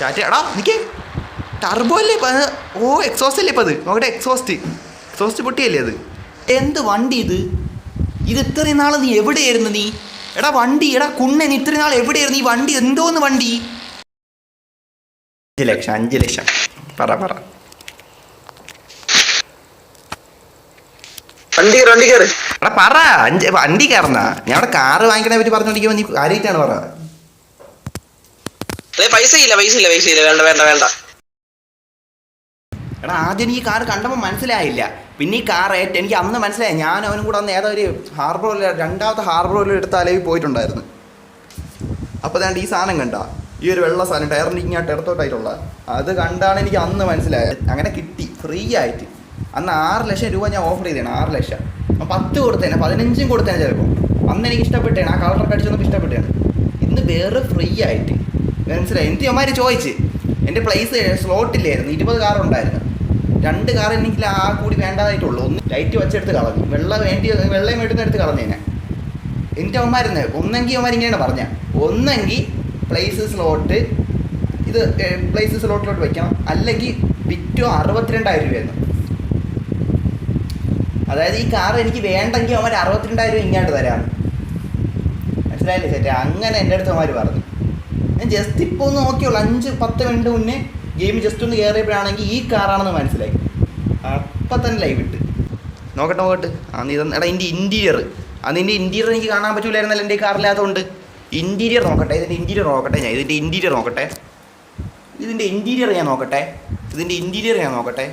Chat എടാ നിക്കേ. Turbo അല്ലേ ഇപ്പൊ? ഓ എക്സോസ്റ്റ് അല്ലേ ഇപ്പം അത്? നോക്കട്ടെ എക്സോസ്റ്റ് എക്സോസ്റ്റ് പൊട്ടിയല്ലേ അത്? എന്ത് വണ്ടി ഇത്? ഇത് ഇത്രയും നാൾ നീ എവിടെയായിരുന്നു നീ? എടാ വണ്ടി എടാ കുണ്ണൻ ഇത്രയും നാൾ എവിടെയായിരുന്നു? ഈ വണ്ടി എന്തോന്ന് വണ്ടി? അഞ്ച് ലക്ഷം അഞ്ച് ലക്ഷം. പറ പറ. വണ്ടി വണ്ടി കയറി എടാ പറ അഞ്ച് വണ്ടി കയറുന്ന ഞാൻ അവിടെ കാറ് വാങ്ങിക്കണേ പറ്റി പറഞ്ഞോണ്ടിരിക്കുമ്പോൾ നീ കാര്യമായിട്ടാണ് പറ. പൈസ ഇല്ല പൈസ ഇല്ല പൈസ ഇല്ല. വേണ്ട വേണ്ട വേണ്ട. എടാ ആദ്യം ഈ കാർ കണ്ടപ്പോൾ മനസ്സിലായില്ല. പിന്നെ ഈ കാർ ഏറ്റ എനിക്ക് അന്ന് മനസ്സിലായി. ഞാൻ അവനും കൂടെ അന്ന് ഏതോ ഒരു ഹാർബറിൽ രണ്ടാമത്തെ ഹാർബറിൽ എടുത്ത അലവിൽ പോയിട്ടുണ്ടായിരുന്നു. അപ്പോൾ ഞാൻ ഈ സാധനം കണ്ട? ഈ ഒരു വെള്ള സാധനം ടയറിന്റെ ഇങ്ങോട്ട് ഇടത്തോട്ടായിട്ടുള്ള. അത് കണ്ടാണ് എനിക്ക് അന്ന് മനസ്സിലായത്. അങ്ങനെ കിട്ടി ഫ്രീ ആയിട്ട്. അന്ന് ആറ് ലക്ഷം രൂപ ഞാൻ ഓഫർ ചെയ്തേണ് ആറ് ലക്ഷം. പത്ത് കൊടുത്തേനെ പതിനഞ്ചും കൊടുത്തേനെ ചിലപ്പോൾ അന്ന് എനിക്ക് ഇഷ്ടപ്പെട്ടേണ് ആ കളറൊക്കെ അടിച്ചൊന്നും ഇഷ്ടപ്പെട്ടേണ് ഇന്ന് വേറെ ഫ്രീ ആയിട്ട്. മനസ്സിലായി? എന്ത് അമ്മമാർ ചോദിച്ച്? എന്റെ പ്ലേസ് സ്ലോട്ടില്ലായിരുന്നു ഇരുപത് കാർ ഉണ്ടായിരുന്നു. രണ്ട് കാർ എനിക്ക് ആ കൂടി വേണ്ടതായിട്ടുള്ളൂ. ഒന്ന് ലൈറ്റ് വെച്ചെടുത്ത് കളഞ്ഞു. വെള്ളം വേണ്ടി വെള്ളം എടുത്ത് കളഞ്ഞേനെ. എന്റെ അവന്മാരുന്ന് ഒന്നെങ്കിൽ അവന്മാർ ഇങ്ങനെയാണ് പറഞ്ഞ. ഒന്നെങ്കിൽ പ്ലേസ് സ്ലോട്ട് ഇത് പ്ലേസ് സ്ലോട്ടിലോട്ട് വെക്കണം. അല്ലെങ്കിൽ വിറ്റോ അറുപത്തിരണ്ടായിരം രൂപയെന്ന് അതായത് ഈ കാർ എനിക്ക് വേണ്ടെങ്കിൽ അവന്മാർ അറുപത്തിരണ്ടായിരം രൂപ ഇങ്ങോട്ട് തരാം മനസ്സിലായില്ലേ ചേട്ടാ? അങ്ങനെ എന്റെ അടുത്ത് അവന്മാർ പറഞ്ഞു. ഞാൻ ജസ്റ്റ് ഇപ്പോൾ ഒന്ന് നോക്കിയുള്ളൂ അഞ്ച് പത്ത് മിനിറ്റ് മുന്നേ ഗെയിം ജസ്റ്റ് ഒന്ന് കയറിയപ്പോഴാണെങ്കിൽ ഈ കാറാണെന്ന് മനസ്സിലായി. അപ്പം തന്നെ ലൈവ് ഇട്ട്. നോക്കട്ടെ നോക്കട്ടെ. ആ നീ ഇതൊന്ന് എടാ ഇതിന്റെ ഇന്റീരിയർ ആ ഇതിന്റെ ഇന്റീരിയർ എനിക്ക് കാണാൻ പറ്റൂലായിരുന്നല്ലോ എന്റെ കാറില്ലാത്തതുകൊണ്ട് ഇന്റീരിയർ നോക്കട്ടെ ഇതിന്റെ ഇന്റീരിയർ നോക്കട്ടെ ഞാൻ ഇതിന്റെ ഇന്റീരിയർ നോക്കട്ടെ. ഇതിന്റെ ഇന്റീരിയർ ഞാൻ നോക്കട്ടെ. ഇതിന്റെ ഇന്റീരിയർ ഞാൻ നോക്കട്ടെ.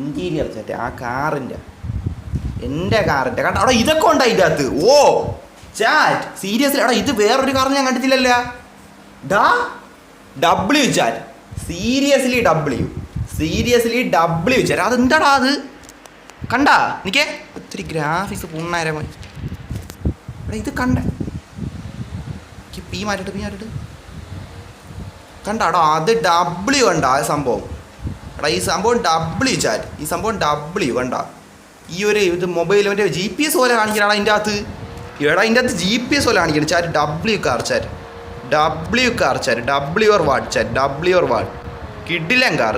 ഇന്റീരിയർ ചേട്ടാ ആ കാറിന്റെ എന്റെ കാറിന്റെ കണ്ട? അവിടെ ഇതൊക്കെ ഉണ്ട് അതിന്റെ അകത്ത്. ഓ ചാറ്റ്. സീരിയസ്ലി എടാ ഇത് വേറൊരു കാർ ഞാൻ കണ്ടിട്ടില്ലല്ലോ. ഡാ W chat. Seriously W seriously W chat. അതെന്താടാ അത്? കണ്ടാ? നിക്കേ. ഒത്തിരി ഗ്രാഫിക്സ് പുണ്ണാരമായി എടാ ഇത് കണ്ട. പീ മാറ്റിട്ട് പി മാറ്റിട്ട് കണ്ടാടോ അത് ഡബ്ല്യു കണ്ട ആ സംഭവം. എടാ ഈ സംഭവം ഡബ്ല്യു ചാറ്റ്. ഈ സംഭവം ഡബ്ല്യു കണ്ട. ഈ ഒരു ഇത് മൊബൈൽ മറ്റേ ജി പി എസ് പോലെ കാണിക്കണടാ അതിന്റെ അകത്ത്. എടാ അതിന്റെ അകത്ത് ജി പി എസ് പോലെ കാണിക്കണം. Chat W car chat W car chat W or what chat W or what കിഡിലൻ കാർ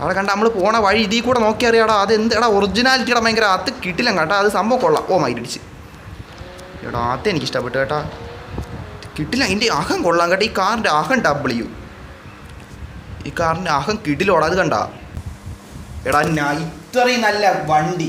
അവിടെ കണ്ട നമ്മൾ പോണ വഴി ഇതിൽ കൂടെ നോക്കി അറിയാടാ അത് എടാ ഒറിജിനാലിറ്റിയുടെ ഭയങ്കര അത് കിട്ടില്ല കേട്ടോ അത് സംഭവം കൊള്ളാം. ഓ മൈരിടിച്ച് എടാ അത് എനിക്ക് ഇഷ്ടപ്പെട്ടു കേട്ടാ. കിട്ടില്ല അതിന്റെ അഹം കൊള്ളാം കേട്ടോ ഈ കാറിന്റെ അഹം ഡബ്ല്യു ഈ കാറിന്റെ അഹം കിടിലോടാ അത് കണ്ട. എടാ ഇത്രയും നല്ല വണ്ടി.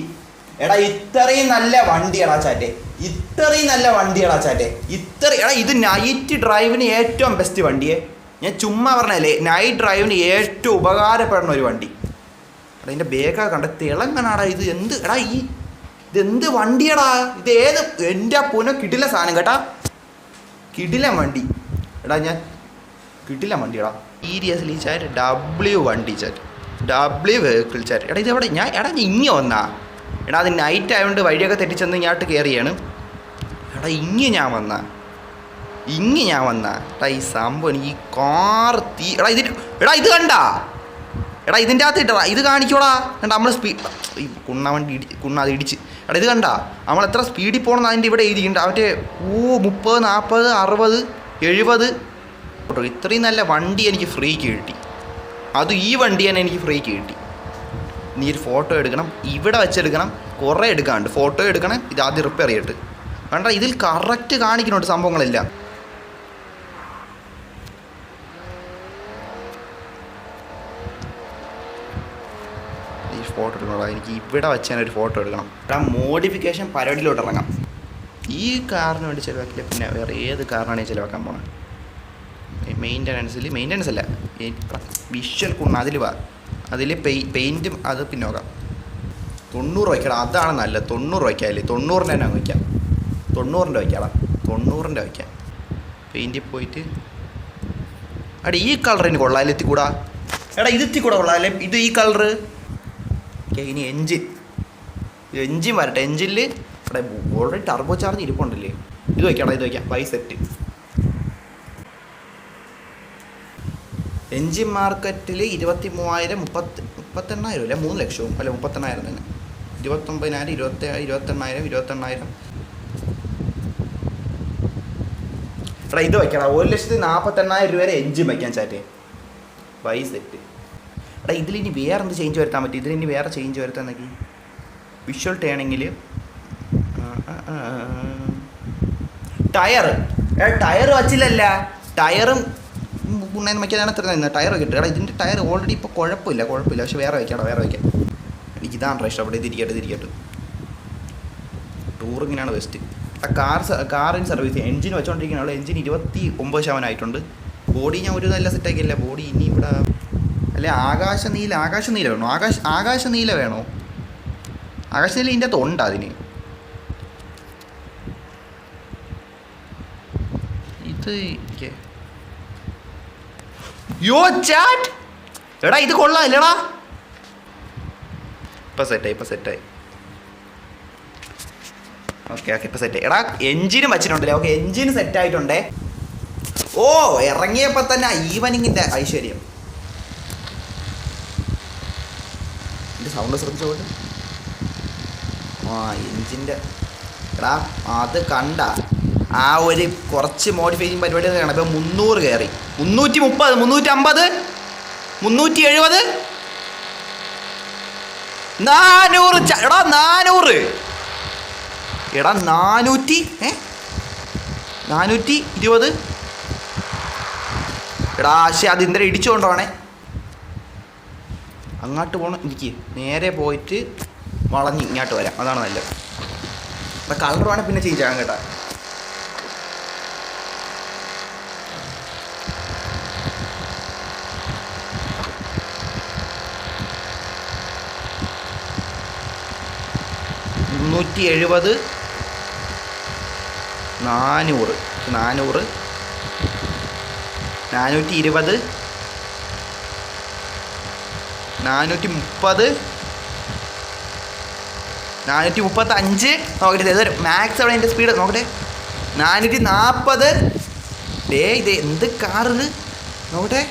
എടാ ഇത്രയും നല്ല വണ്ടി എടാ ചാറ്റെ. ഇത്രയും നല്ല വണ്ടി എടാ ചാറ്റെ. ഇത്ര എടാ ഇത് നൈറ്റ് ഡ്രൈവിന് ഏറ്റവും ബെസ്റ്റ് വണ്ടിയെ. ഞാൻ ചുമ്മാ പറഞ്ഞല്ലേ നൈറ്റ് ഡ്രൈവിന് ഏറ്റവും ഉപകാരപ്പെടുന്ന ഒരു വണ്ടി. എടാ ഇതിന്റെ ബേഗ കണ്ട തിളങ്ങനാടാ ഇത്. എന്ത് എടാ ഈ ഇതെന്ത് വണ്ടിയടാ? ഇത് ഏത് എന്റെ പുന കിടില സാധനം കേട്ടാ. കിടില വണ്ടി. എടാ ഞാൻ കിടില വണ്ടിയടാ. സീരിയസ്ലി ചാറ്റ് ഡബ്ല്യു വണ്ടി ചാറ്റ്. ഡബ്ല്യു വെഹിക്കിൾ ചാറ്റ് എടാ ഇത് എവിടെ? ഞാൻ എടാ ഇങ്ങ വന്നാ. എടാ അത് നൈറ്റ് ആയതുകൊണ്ട് വഴിയൊക്കെ തെറ്റിച്ചെന്ന് ഇങ്ങോട്ട് കയറിയാണ് എടാ ഇങ്ങ് ഞാൻ വന്നാ. ഇങ്ങ് ഞാൻ വന്നാ. എടാ ഈ സംഭവം ഈ കാർ തീ എടാ ഇതിന് എടാ ഇത് കണ്ടാ. എടാ ഇതിന്റെ അകത്ത് ഇട്ടടാ ഇത് കാണിക്കോടാ. കണ്ടാ നമ്മൾ സ്പീഡ് ഈ കുണ്ണ വണ്ടി ഇടി കുണ്ണ അത് ഇടിച്ച്. എടാ ഇത് കണ്ടാ. നമ്മൾ എത്ര സ്പീഡിൽ പോകണമെന്ന് അതിന്റെ ഇവിടെ എഴുതിയിട്ടുണ്ട്. അവന്റെ ഓ മുപ്പത് നാൽപ്പത് അറുപത് എഴുപത്. ഇത്രയും നല്ല വണ്ടി എനിക്ക് ഫ്രീക്ക് കിട്ടി. അത് ഈ വണ്ടി തന്നെ എനിക്ക് ഫ്രീ കിട്ടി. നീ ഒരു ഫോട്ടോ എടുക്കണം ഇവിടെ വെച്ചെടുക്കണം കുറേ എടുക്കാണ്ട് ഫോട്ടോ എടുക്കണം ഇത് ആദ്യം റിപ്പയർ ചെയ്തിട്ട്. വേണ്ട ഇതിൽ കറക്റ്റ് കാണിക്കുന്നുണ്ട് സംഭവങ്ങളില്ല. ഈ ഫോട്ടോ എടുക്കണോ എനിക്ക് ഇവിടെ വെച്ച് തന്നെ ഒരു ഫോട്ടോ എടുക്കണം. എടാ മോഡിഫിക്കേഷൻ പരിപാടിയിലോട്ട് ഇറങ്ങാം. ഈ കാറിന് വേണ്ടി ചിലവാക്കില്ല പിന്നെ വേറെ ഏത് കാറിനാണ് ചിലവാക്കാൻ പോണത് മെയിന്റനൻസിൽ മെയിന്റനൻസ് അല്ല. വിഷ്വൽ കൊണ്ട് അതിൽ വാ. അതിൽ പെയ് പെയിന്റും അത് പിന്നോക്കാം തൊണ്ണൂറ് വയ്ക്കണം അതാണ് നല്ലത്. തൊണ്ണൂറ് വയ്ക്കാല്ലേ തൊണ്ണൂറിന്റെ തന്നെ വയ്ക്കാം. തൊണ്ണൂറിന്റെ വയ്ക്കാം തൊണ്ണൂറിന്റെ വയ്ക്കാം. പെയിന്റിൽ പോയിട്ട്. അടി ഈ കളറിന് കൊള്ളാം. എത്തിക്കൂടാ. എടാ ഇത് എത്തിക്കൂടാ കൊള്ളാം. അല്ലേ? ഇത് ഈ കളറ്. ഓക്കെ ഇനി എൻജിൻ എൻജിൻ വരട്ടെ. എൻജിനിൽ ഇവിടെ ഓൾറെഡി ടർബോ ചാർജ് ഇരിപ്പുണ്ടല്ലേ? ഇത് വയ്ക്കാം ഇത് വയ്ക്കാം. ബൈ എൻജിൻ മാർക്കറ്റിൽ ഇരുപത്തി മൂവായിരം മുപ്പത്തി മുപ്പത്തെണ്ണായിരം അല്ലെ? മൂന്ന് ലക്ഷവും. അല്ല മുപ്പത്തെണ്ണായിരം തന്നെ. ഇരുപത്തൊമ്പതിനായിരം ഇരുപത്തി ഇരുപത്തെണ്ണായിരം ഇരുപത്തെണ്ണായിരം. എടാ ഇത് വയ്ക്കണം ഒരു ലക്ഷത്തി നാൽപ്പത്തെണ്ണായിരം രൂപ വരെ എഞ്ചിൻ വയ്ക്കാൻ ചാറ്റേ. Y set. എടാ ഇതിലിനി വേറെ എന്ത് ചേഞ്ച് വരുത്താൻ പറ്റും? ഇതിലിനി വേറെ ചേഞ്ച് വരുത്താന്നെങ്കിൽ വിഷ്വൽ ടേണിങ്ങിൽ ടയർ ടയർ വച്ചില്ലല്ല. ടയറും ഉണ്ണേന്ന് വയ്ക്കാനാണ് ഇത്ര നിന്ന്. ടയർ കിട്ടും. എടാ ഇതിന്റെ ടയർ ഓൾറെഡി ഇപ്പോൾ കുഴപ്പമില്ല കുഴപ്പമില്ല. പക്ഷേ വേറെ വയ്ക്കാം വേറെ വയ്ക്കാം ഇതാണ് ഇഷ്ടപ്പെട്ടത് തിരിക്കട്ടെ തിരിക്കട്ടെ ടൂറിങ്ങിനാണ് ബെസ്റ്റ് ആ കാർ കാറിന് സർവീസ് എഞ്ചിൻ വെച്ചോണ്ടിരിക്കുന്ന എഞ്ചിൻ ഇരുപത്തി ഒമ്പത് ശതമാനം ആയിട്ടുണ്ട്. ബോഡി ഞാൻ ഒരു നല്ല സെറ്റാക്കിയില്ല ബോഡി ഇനി ഇവിടെ അല്ല ആകാശ നീല ആകാശ നീല വേണോ? ആകാശ ആകാശ നീല വേണോ? ആകാശ നീല ഇതിന്റെ അകത്ത് ഉണ്ട് അതിന്? ഇത് യോ ചാറ്റ് എടാ ഇത് കൊള്ളാം ഇല്ലടാ ഇപ്പൊ സെറ്റായി ഇപ്പൊ സെറ്റായി ഓക്കെ ഓക്കെ ഇപ്പൊ സെറ്റ് എടാ എഞ്ചിനും വച്ചിട്ടുണ്ടല്ലേ? ഓക്കെ എഞ്ചിന് സെറ്റ് ആയിട്ടുണ്ടേ. ഓ ഇറങ്ങിയപ്പോ തന്നെ ഈവനിങ്ങിന്റെ ഐശ്വര്യം. ഇതിന്റെ സൗണ്ട് ശ്രദ്ധിച്ചോട്ട് ആ എഞ്ചിന്റെ എടാ അത് കണ്ട. ആ ഒരു കുറച്ച് മോഡിഫൈ ചെയ്യുന്ന പരിപാടി കാണാം ഇപ്പൊ മുന്നൂറ് കയറി മുന്നൂറ്റി മുപ്പത് മുന്നൂറ്റി അമ്പത് മുന്നൂറ്റി എഴുപത് നാനൂറ് എടാ നാനൂറ്. എടാ നാനൂറ്റി ഏ? നാനൂറ്റി ഇരുപത്. എടാ പക്ഷെ അത് ഇന്നലെ ഇടിച്ചുകൊണ്ടാണേ അങ്ങോട്ട് പോകണം എനിക്ക് നേരെ പോയിട്ട് വളഞ്ഞ് ഇങ്ങോട്ട് വരാം. അതാണ് നല്ലത്. അപ്പം കളർ വേണേൽ പിന്നെ ചേഞ്ച് ആകാം കേട്ടാ. മുന്നൂറ്റി എഴുപത് നാനൂറ്. നാനൂറ്. നാനൂറ്റി ഇരുപത് നാനൂറ്റി മുപ്പത് നാനൂറ്റി മുപ്പത്തി അഞ്ച് നോക്കട്ടെ ഇതൊരു മാക്സ് അവിടെ എന്റെ സ്പീഡ് നോക്കട്ടെ. നാനൂറ്റി നാൽപ്പത് ഡേ ഇത് എന്ത് കാറ് ഇത്? നോക്കട്ടെ.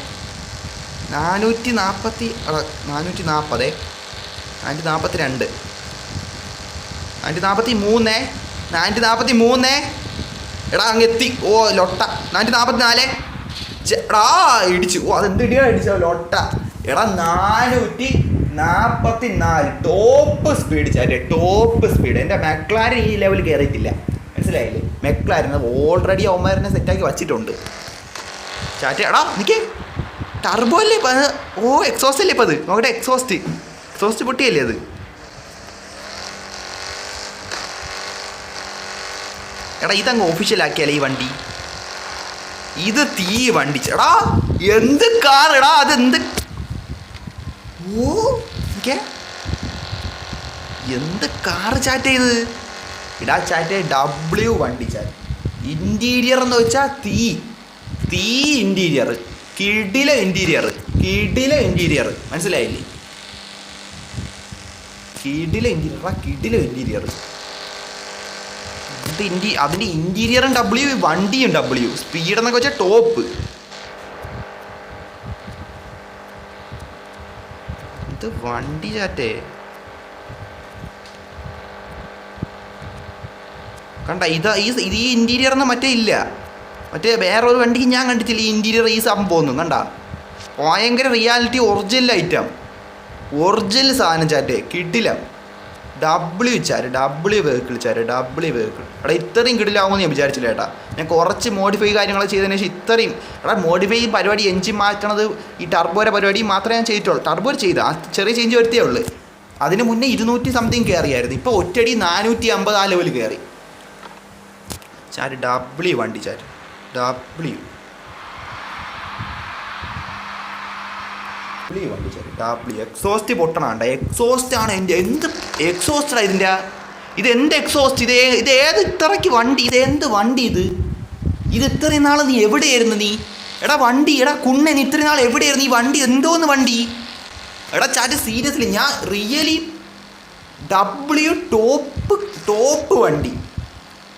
നാനൂറ്റി നാൽപ്പത്തി നാനൂറ്റി നാൽപ്പത് നാനൂറ്റി നാൽപ്പത്തി രണ്ട് നാനൂറ്റി നാൽപ്പത്തി മൂന്ന് നാനൂറ്റി നാൽപ്പത്തി മൂന്ന് എടാ അങ്ങ് എത്തി ഓ ലൊട്ട. നാനൂറ്റി നാൽപ്പത്തി നാല് എടാ ഇടിച്ചു. ഓ അതെന്ത് ഇടിയാ ഇടിച്ച? ലൊട്ട. എടാ നാനൂറ്റി നാൽപ്പത്തി നാല് ടോപ്പ് സ്പീഡ് ചാറ്റേ ടോപ്പ് സ്പീഡ് എന്റെ മെക്ലാരൻ ഈ ലെവൽ കയറിയിട്ടില്ല മനസ്സിലായില്ലേ? മെക്ലാരൻ ഓൾറെഡി അവന്മാരനെ സെറ്റാക്കി വച്ചിട്ടുണ്ട്. ചാറ്റേ എടാ നിൽക്കേ ടർബോ അല്ലേ ഇപ്പം ഓ എക്സോസ്റ്റ് അല്ലേ ഇപ്പം അത്? നോക്കട്ടെ എക്സോസ്റ്റ് എക്സോസ്റ്റ് പൊട്ടിയല്ലേ അത്? എടാ ഇതങ്ങ് ഒഫീഷ്യലാക്കിയാലേ ഈ വണ്ടി? ഇത് തീ വണ്ടി എടാ എന്ത് കാർ എടാ അത് എന്ത് ഓ എന്ത് കാർ ചാറ്റ് ചെയ്ത് ഇടാ ചാറ്റ് ഡബ്ല്യു വണ്ടി ചാറ്റ് ഇന്റീരിയർ എന്ന് വെച്ചാൽ തീ. തീ ഇന്റീരിയർ കിടില ഇന്റീരിയർ കിടില ഇന്റീരിയർ മനസ്സിലായില്ലേ? കിടില ഇന്റീരിയർ കിടില ഇന്റീരിയർ ഇത് ഇന്റി അതിന്റെ ഇന്റീരിയറും ഡബ്ല്യു വണ്ടിയും ഡബ്ല്യു സ്പീഡ് എന്നൊക്കെ വെച്ചാൽ ടോപ്പ് ഇത് വണ്ടി ചാറ്റേ. കണ്ട ഇത് ഈ ഇത് ഈ ഇന്റീരിയർ എന്നാൽ മറ്റേ ഇല്ല. മറ്റേ വേറെ ഒരു വണ്ടിക്ക് ഞാൻ കണ്ടിട്ടില്ല ഈ ഇന്റീരിയർ ഈ സംഭവം ഒന്നും കണ്ട? ഭയങ്കര റിയാലിറ്റി ഒറിജിനൽ ഐറ്റം ഒറിജിനൽ സാധനം ചാറ്റേ. കിട്ടില്ല. ഡബ്ല്യു ചാര് ഡബ്ല്യു വെഹിക്കിൾ ചാര് ഡബ്ല്യു വെഹിക്കിൾ എടാ ഇത്രയും കിടിലാവുമെന്ന് ഞാൻ വിചാരിച്ചില്ല ഏട്ടാ. ഞാൻ കുറച്ച് മോഡിഫൈ കാര്യങ്ങൾ ചെയ്തതിന് ശേഷം ഇത്രയും എടാ മോഡിഫൈ പരിപാടി എഞ്ചിൻ മാറ്റണത് ഈ ടർബോയുടെ പരിപാടി മാത്രമേ ഞാൻ ചെയ്തിട്ടുള്ളൂ. ടർബോർ ചെയ്ത് ആ ചെറിയ ചേഞ്ച് വരുത്തിയേ ഉള്ളൂ. അതിന് മുന്നേ ഇരുന്നൂറ്റി സംതിങ് കയറിയായിരുന്നു ഇപ്പോൾ ഒറ്റടി നാനൂറ്റി അമ്പത് ആ ലെവൽ കയറി ചാര് ഡബ്ല്യു വണ്ടി ചാര്. ഡബ്ല്യു ഡബ്ല്യു വണ്ടി ചാര്. ഡബ്ല്യു എക്സോസ്റ്റ് പൊട്ടണാണ്ട. എക്സോസ്റ്റ് ആണ് എന്റെ എന്ത് എക്സോസ്റ്റാണ് ഇതിന്റെ? ഇത് എന്ത് എക്സോസ്റ്റ് ഇത് ഇത് ഏത് ഇത്രയ്ക്ക് വണ്ടി? ഇത് എന്ത് വണ്ടി ഇത്? ഇത് ഇത്രയും നാൾ നീ എവിടെയായിരുന്നു നീ? എടാ വണ്ടി എടാ കുണ്ണൻ ഇത്രയും നാൾ എവിടെയായിരുന്നു ഈ വണ്ടി? എന്തോന്ന് വണ്ടി? എടാ ചാറ്റ് സീരിയസ്ലി ഞാൻ റിയലി ഡബ്ല്യു ടോപ്പ് ടോപ്പ് വണ്ടി.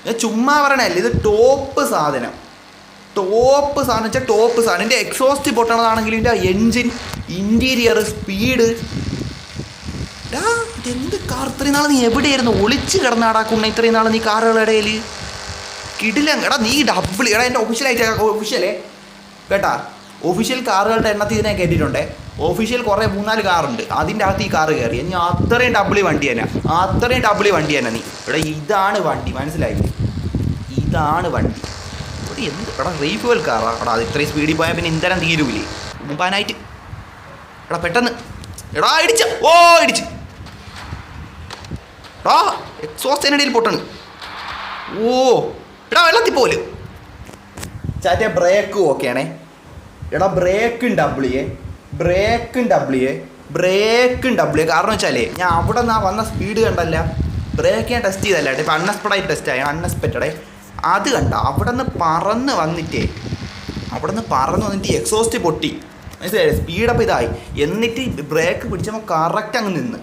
ഞാൻ ചുമ്മാ പറയണല്ലേ ഇത് ടോപ്പ് സാധനം. ടോപ്പ് സാധനം വെച്ചാൽ ടോപ്പ് സാധനം. എന്റെ എക്സോസ്റ്റ് പൊട്ടണതാണെങ്കിൽ ഇതിന്റെ എൻജിൻ ഇന്റീരിയർ സ്പീഡ് എന്ത് ഇതെന്ത് കാർ ഇത്രയും നാൾ നീ എവിടെയായിരുന്നു? ഒളിച്ച് കിടന്നാടാ കുണ്ണ ഇത്രയും നാൾ നീ കാറുകളുടെ ഇടയിൽ കിടിലം എടാ നീ ഡബിൾ എടാ എന്റെ ഒഫീഷ്യലായിട്ട് ഒഫീഷ്യലേ കേട്ടാ ഒഫീഷ്യൽ കാറുകളുടെ എണ്ണത്തിൽ ഇതിനെ കയറ്റിയിട്ടുണ്ട് ഒഫീഷ്യൽ കുറേ മൂന്നാൽ കാറുണ്ട് അതിന്റെ അകത്ത് ഈ കാറ്. കയറി ഇനി അത്രയും ഡബിളി വണ്ടി തന്നെ. അത്രയും ഡബിളി വണ്ടി തന്നെ നീ. എടാ ഇതാണ് വണ്ടി. മനസ്സിലായി ഇതാണ് വണ്ടി. ഇവിടെ എന്ത്? എടാ റീഫുവൽ കാറാ എടാ അത് ഇത്രയും സ്പീഡിൽ പോയാൽ പിന്നെ ഇന്ധനം തീരൂലേ. മുമ്പാനായിട്ട് എടാ പെട്ടെന്ന്. എടാ ഇടിച്ച. ഓ ഇടിച്ച്. എടാ എക്സോസ്റ്റ് ഇടയിൽ പൊട്ടണ്. ഓ എടാ വെള്ളത്തിൽ പോലെ. ചാറ്റ ബ്രേക്കും ഓക്കെയാണേ. എടാ ബ്രേക്കും ഡബ്ലിയേ ബ്രേക്കും ഡബ്ലിയേ ബ്രേക്കും ഡബ്ലിയേ കാരണം വെച്ചാലേ ഞാൻ അവിടെ നിന്ന് വന്ന സ്പീഡ് കണ്ടല്ല. ബ്രേക്ക് ഞാൻ ടെസ്റ്റ് ചെയ്തല്ലേ. ഇപ്പം അൺഎക്സ്പെക്റ്റഡായി ടെസ്റ്റ് ആയി. അൺഎക്സ്പെക്റ്റഡേ അത് കണ്ട? അവിടെ നിന്ന് പറന്ന് വന്നിട്ടേ അവിടെ നിന്ന് പറന്ന് വന്നിട്ട് എക്സോസ്റ്റ് പൊട്ടി. മനസ്സിലായി? സ്പീഡപ്പ് ഇതായി. എന്നിട്ട് ബ്രേക്ക് പിടിച്ചപ്പോൾ കറക്റ്റ് അങ്ങ് നിന്ന്.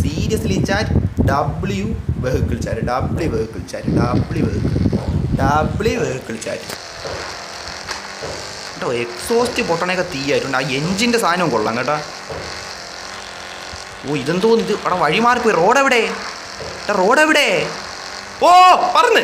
Seriously chat W vehicle chat W vehicle chat W vehicle W vehicle chat കേട്ടോ എക്സോസ്റ്റ് പൊട്ടണയൊക്കെ തീയായിട്ടുണ്ട്. ആ എഞ്ചിന്റെ സാധനവും കൊള്ളാം കേട്ടോ. ഓ ഇതെന്തോ ഇത്? അവിടെ വഴിമാറിപ്പോയി റോഡ് എവിടെ? റോഡ് എവിടെ? ഓ പറന്ന്